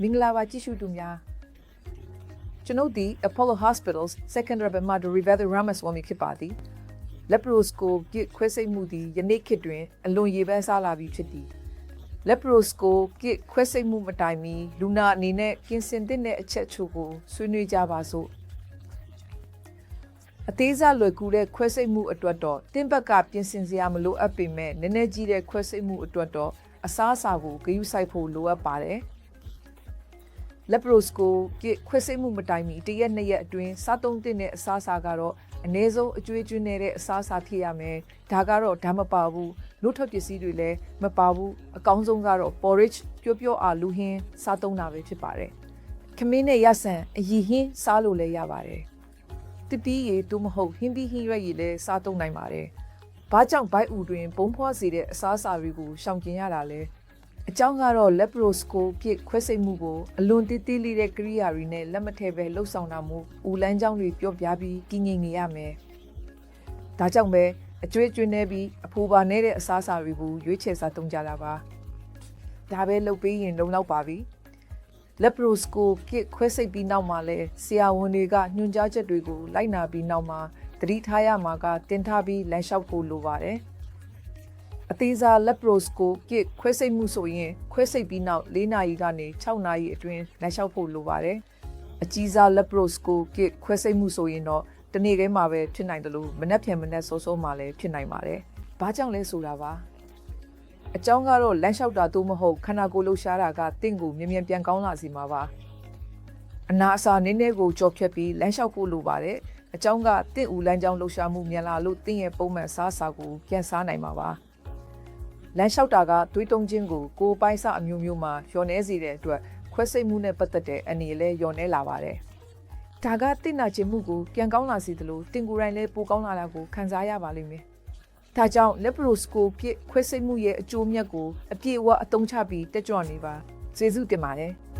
မင်္ဂလာပါကြည့်ရှုသူများကျွန်ုပ်ဒီ Apollo Hospitals Second Rabbi Madu Rivera Ramaswamy ဖြစ်ပါသည် Leproscope ခွဲစိတ်မှုသည်ယနေ့ခေတ်တွင်အလွန်ရေပန်းစားလာပြီဖြစ်သည် Leproscope ခွဲစိတ်မှုမတိုင်မီလူနာအနေနဲ့ကင်စင်တဲ့အချက်ချို့ကိုဆွေးနွေးကြပါစို့အသေးစားလွယ်ကူတဲ့ခွဲစိတ်မှုအတွက်တော့တင်းဘက်ကပြင်ဆင်စရာမလိုအပ်ပေမဲ့နည်းနည်းကြီးတဲ့ခွဲစိတ်မှုအတွက်တော့အစားအစာကိုဂရုစိုက်ဖို့လိုအပ်ပါတယ်။ Leproscope ခွဲစိတ်မှုမတိုင်မီတရက်နှစ်ရက်အတွင်းစားသုံးတဲ့အစားအစာကတော့အနည်းဆုံးအကျွေးကျွေးနေတဲ့အစားအစာဖြစ်ရမယ်။ဒါကတော့ဓာတ်မပါဘူး။နှုတ်ထွက်ပစ္စည်းတွေလည်းမပါဘူး။အကောင်းဆုံးကတော့ porridge ပျော့ပျော့အားလူဟင်းစားသုံးတာပဲဖြစ်ပါတယ်။ခမင်းနဲ့ရဆန်အရည်ဟင်းစားလို့လည်းရပါတယ်။တပီးရီတူမဟုတ်ဟင်းပြီးဟင်းရွက်ရည်လည်းစားသုံးနိုင်ပါတယ်။ဘာကြောင့်ဘိုက်ဥတွင်ဘုံဖွားစေတဲ့အစားအစာတွေကိုရှောင်ကျင်ရတာလဲ။ အကြောင်းကတော့ leproscope ဖြစ်ခွဲစိတ်မှုကိုအလွန်တိတိလေးတဲ့ကိရိယာတွေနဲ့လက်မထည့်ပဲလှုပ်ဆောင်တာမို့ဦးလန်းချောင်းတွေပြော့ပြားပြီးကြီးငိမ်နေရမယ်။ဒါကြောင့်ပဲအကျွေးကျွေးနေပြီးအဖိုးပါနေတဲ့အစားအစာတွေကိုရွေးချယ်စားသုံးကြတာပါ။ဒါပဲလုပ်ပြီးရင်လုံလောက်ပါပြီ။ leproscope ဖြစ်ခွဲစိတ်ပြီးနောက်မှာလဲဆရာဝန်တွေကညွှန်ကြားချက်တွေကိုလိုက်နာပြီးနောက်မှာသတိထားရမှာကတင်ထားပြီးလမ်းလျှောက်ဖို့လိုပါတယ်။ အသေးစား laparoscopic ခွဲစိတ်မှုဆိုရင်ခွဲစိတ်ပြီးနောက်၄နာရီကနေ6နာရီအတွင်းလမ်းလျှောက်ဖို့လိုပါတယ်။အကြီးစား laparoscopic ခွဲစိတ်မှုဆိုရင်တော့တနေ့ခဲမှာပဲဖြစ်နိုင်တယ်လို့မနှက်ပြန်မနှက်စောစောမှလည်းဖြစ်နိုင်ပါတယ်။ဘာကြောင့်လဲဆိုတာပါ။အကြောင်းကတော့လမ်းလျှောက်တာသို့မဟုတ်ခန္ဓာကိုယ်လှူရှားတာကတင့်ကိုမြင်မြန်ပြန်ကောင်းလာစေမှာပါ။အနာအဆာနည်းနည်းကိုကြော်ဖြတ်ပြီးလမ်းလျှောက်ဖို့လိုပါတယ်။အကြောင်းကတင့်ဦးလမ်းကြောင်းလှူရှားမှုမြန်လာလို့တင့်ရဲ့ပုံမှန်စားစာကိုပြန်စားနိုင်မှာပါ။ လမ်းလျှောက်တာကသွေးတုံးခြင်းကိုကိုယ်ပိုင်စအမျိုးမျိုးမှာလျော်နေစေတဲ့အတွက်ခွဲစိတ်မှုနဲ့ပတ်သက်တဲ့အနေနဲ့လျော်နေလာပါတယ်။ဒါကတင့်နာခြင်းမှုကိုပြန်ကောင်းလာစေသလိုတင်ကိုယ်တိုင်လည်းပိုကောင်းလာတာကိုခံစားရပါလိမ့်မယ်။ဒါကြောင့် leproscope ဖြစ်ခွဲစိတ်မှုရဲ့အကျိုးမြတ်ကိုအပြည့်အဝအသုံးချပြီးတက်ကြွနေပါ။ကျေးဇူးတင်ပါတယ်။